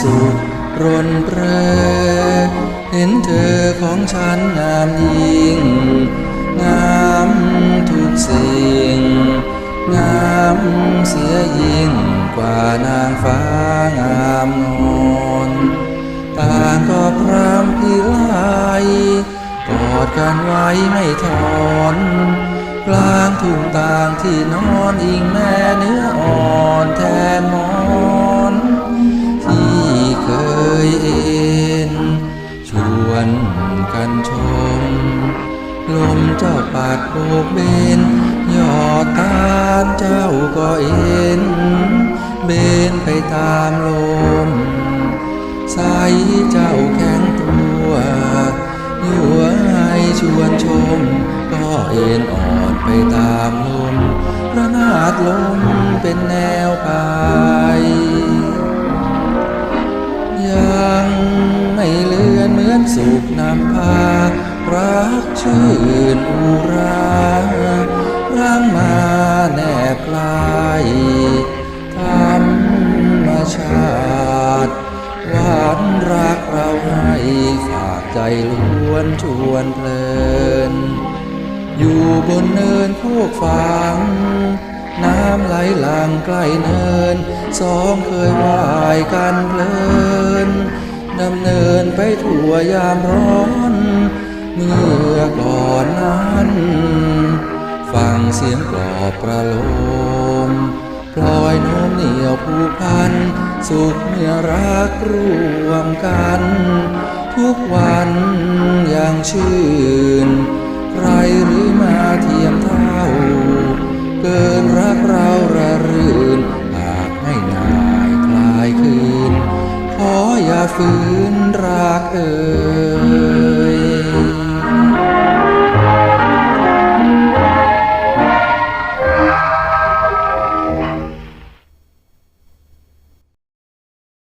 สุขรนเปรอเห็นเธอของฉันงามยิ่ง งามทุกสิ่ง งามเสียยิ่งกว่านางฟ้างามนอนต่างก็พรำพิไลกอดกันไว้ไม่ถอนกลางทุ่งต่างที่นอนอิงแม่เนื้ออ่อนแทนหมอน วนกันชม ลมเจ้าปาดโบกเบนยอดตาเจ้าก็เอ็น เบนไปตามลมใสเจ้าแข็งตัวยั่วให้ชวนชม ก็เอ็นอ่อนไปตามลมระนาดลมเป็นแนวปยั สุขนำพา รักชื่นอุราร่างมาแนบกลายธรรมชาติหวานรักเราให้ฝากใจล้วนชวนเพลิน อยู่บนเนินโคกฟางน้ำไหลหลังใกล้เนิน สองเคยว่ายกันเพลิน ดำเนินไปทั่วยามร้อน เมื่อก่อนนั้น ฟังเสียงกรอบประโลมปล่อยน้มเหนียวผูกพัน สุขเมื่อรักร่วมกัน ทุกวันอย่างชื่น ฝืนรากเอ่ย